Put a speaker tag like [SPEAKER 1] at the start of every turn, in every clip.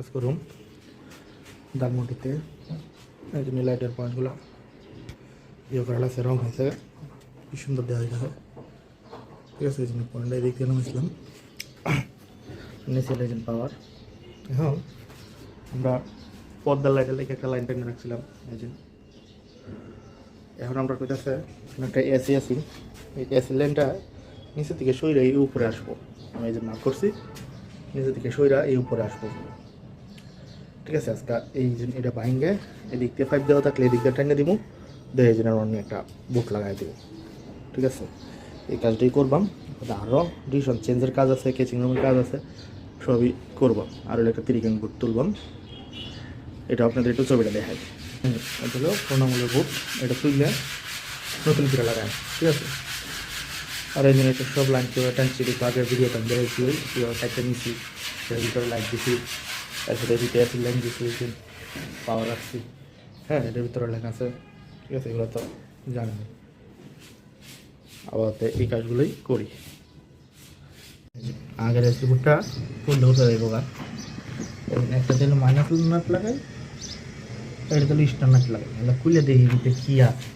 [SPEAKER 1] কাজ করুন দাগমুটিতে এই জন্য লাইটের পয়েন্টগুলো ইয়ে করা আছে রং হয়েছে। কি সুন্দর দেওয়া হয়েছে। ঠিক আছে এই জন্য পয়েন্টটা এদিক দিয়ে নামিয়েছিলাম। নিচে পাওয়ার। এখন আমরা পদ্মার লাইটের লেগে একটা লাইন টেনে রাখছিলাম। এই যে এখন আমরা কইতাছে এখানে একটা এসি আছি। এই এসি লাইনটা নিচে থেকে সইরা এই উপরে আসব। আমি এই যে মার্ক করছি নিচে থেকে সইরা এই উপরে আসব। ঠিক আছে, আজকে এই এটা বাইঙ্গে এদিক দিয়ে ফাইভ দেওয়া থাকলে এদিক দিয়ে টাইনে দিব দিয়ে এই জন্য অন্য একটা বুট লাগাই দিব। ঠিক আছে? এই কাজটাই করবাম আরও ডিসিশন চেঞ্জের কাজ আছে কেচিং রুমের কাজ আছে, সবই করবাম। আর একটা তিরিকেন বুট তুলবাম। এটা আপনাদের একটু ছবিটা দেখাই। এটা হলো প্রণামূলের বুট এটা তুললে নতুন করে লাগায় ঠিক আছে? আর এই জন্য সব লাইন কীভাবে টানছি একটু আগের ভিডিওটা আমি দেখেছি টাইপটা নিছি, এর ভিতরে লাইট দিছি। এদিকে অ্যাসিড লাইন দিছি পাওয়ার রাখছি হ্যাঁ এটার ভিতরে লেখা আছে, ঠিক আছে, এগুলো তো জানেন আবার তো এই কাজগুলোই করি। আগের বুটটা ফুল উঠে দেবো গা একটা দিল মাইনাস নাট লাগাই এটা দিল স্টার নাট লাগাই খুলে দেখি ভিতরে কী আছে।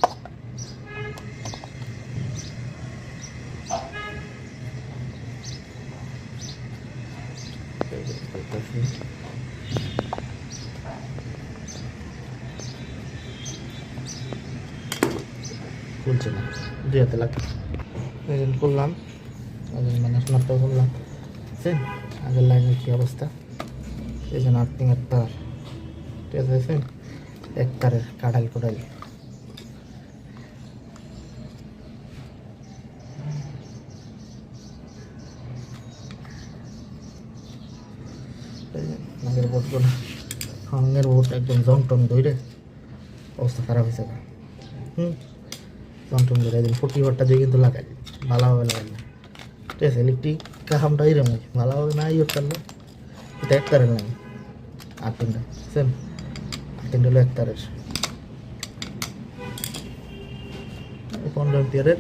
[SPEAKER 1] খুলছে না দুই হাতে লাগে। এই করলাম মানে স্মার্টটাও করলাম। বুঝছেন আগের লাইনের কী অবস্থা? এই জন্য আর্থিং এর তার। ঠিক আছে? এক তারের কাটাল কোটাল আগের বোর্ডগুলো সঙ্গের বোর্ড একদম জং টং ধরে অবস্থা খারাপ হয়েছে গা। হুম? জং টং ধরে একদিন ফোর্টি ওয়াটটা দিয়ে কিন্তু লাগাই ভালোভাবে লাগাই না ঠিক আছে ইলেকট্রিক কাহামটা এরকম হয় ভালোভাবে না ইয়ে করলে এটা এক তারের নাই আর্থিংটা সেম? আর্থিংটা হলো এক তারের। পনেরো এম্পিয়ারের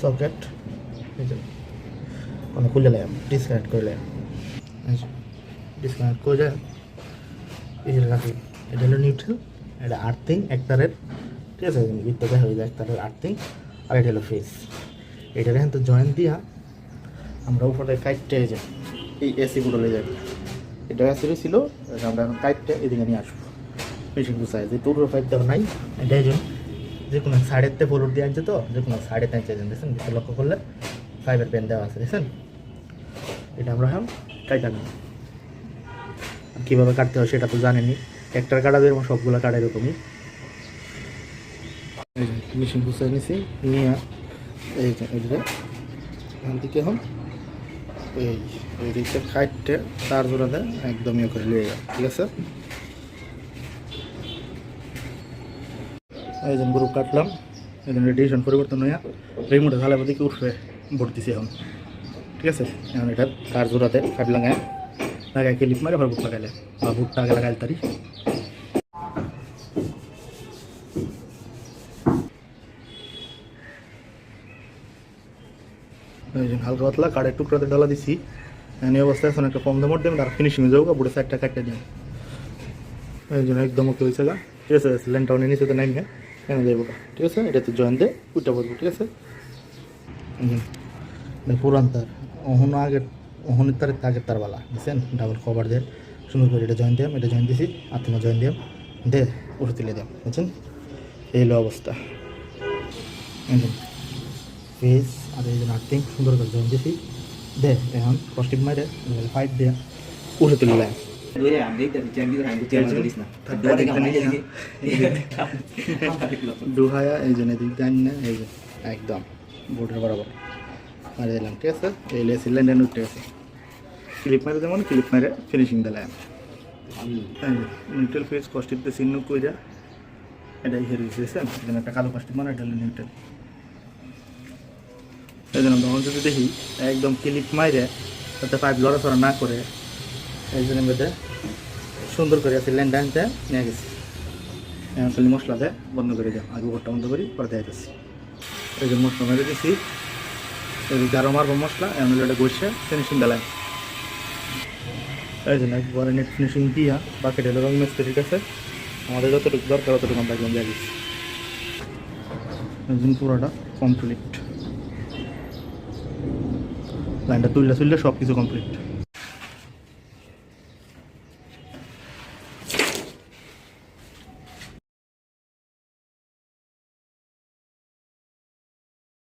[SPEAKER 1] সকেট মানে খুলে লাগাম। ডিসকানেক্ট করে লাগাম। ডিসকানেক্ট করে এই যে রাখি এটা হলো নিউট্রাল এটা আর্থিং এক তারের ঠিক আছে? দেখা হয়ে যায় এক তারের আর্থিং আর এটা হলো ফেস এটার এখন তো জয়েন্ট দিয়া আমরা উপরে কাইটটা এই যে, এই এসিগুলো নিয়ে যাবে এটা এসিরই ছিল, এটা আমরা এখন কাইটটা এদিকে নিয়ে আসব। মেশিন গুছায় যে টুর ফাইভ দেওয়া নাই। এটা এই জন্য, যে কোনো সাড়েতে ফলোর দিয়ে আনছে তো, যে কোনো সাড়ে তিন চাইছেন দেখছেন? লক্ষ্য করলে ফাইভের পেন দেওয়া আছে, দেখছেন? এটা আমরা এখন কাইটা নেব কীভাবে কাটতে হয় সেটা তো জানেনি একটার কাটাবে এবং সবগুলো কাটা এরকমই। মেশিন গুছিয়ে নিছি, নিয়ে এই এদিকে এখান এই এই দিকটা কাটতে তার জোড়াতে একদম ইয়ে করে ঠিক আছে? এই যে গ্রুপ কাটলাম, এই জন্য ডিসিশন পরিবর্তন হইয়া রিমোটে দিকে উঠবে ভর্তিছি এখন, ঠিক আছে? এখন এটা তার জোড়াতে কাটলাম লাগাই ক্লিপ মারে আবার বুট লাগাইলে বা বুটটা আগে লাগাইলে তারি হালকা পাতলা কাঠের টুকরাতে ডালা দিছি। এই অবস্থায় এখন একটা কম দামর দেবেন, আর ফিনিশিং যাব বুড়ে সাইডটা কাটতে দেন। এই জন্য একদম ওকে হয়েছে গা। ঠিক আছে ল্যান্ড টাউনে নিচে তো কেন দেবো গা। ঠিক আছে এটাতে জয়েন দে উইটা বলব, ঠিক আছে? পুরান তার। অহন আগের অহনের তারের আগের তার বালা বুঝছেন? ডাবল কভার দিয়ে সুন্দর করে এটা জয়েন দিয়াম এটা জয়েন দিছি আর তোমার জয়েন দিয়াম দে উঠে তুলে দিয়াম বুঝছেন? এই হলো অবস্থা। ফেস আর এই যে নার্থিং সুন্দর করে জয়েন দিছি। দে এখন কস্টিপ মারে ফাইভ দিয়ে উঠে তুলে দেয়? ডুহায়া এই জন্য দিক জানি না এই যে একদম বোর্ডের বরাবর। মারে দিলাম ঠিক আছে এই লেসির লাইনটা উঠে গেছে ক্লিপ মারে যেমন ক্লিপ মারে ফিনিশিং দিলাম নিউট্রাল ফেজ কস্টিপতে চিহ্ন কইরা এটা ইয়ে রয়েছে এখানে একটা কালো কস্টিপ মানে এটা হলো নিউট্রাল এই জন্য তখন যদি দেখি একদম ক্লিপ মাইরে যাতে পাইপ লড়াচড়া না করে এই জন্য সুন্দর করে আছে ল্যান্ড আনতে নিয়ে গেছি এখন খালি মশলা দেয় বন্ধ করে দাও আগে ঘরটা বন্ধ করি পরে দেয় গেছি এই যে মশলা মেরে যে গারো মারবো মশলা এমনি এটা গড়ছে ফিনিশিং বেলায় এই জন্য একবারে নেট ফিনিশিং দিয়া বাকি ঢেলে রং মেসতে ঠিক আছে। আমাদের যতটুকু দরকার ততটুকু আমরা একদম দিয়ে দিচ্ছি। একদম পুরোটা কমপ্লিট লাইনটা তুললে তুললে সব কিছু কমপ্লিট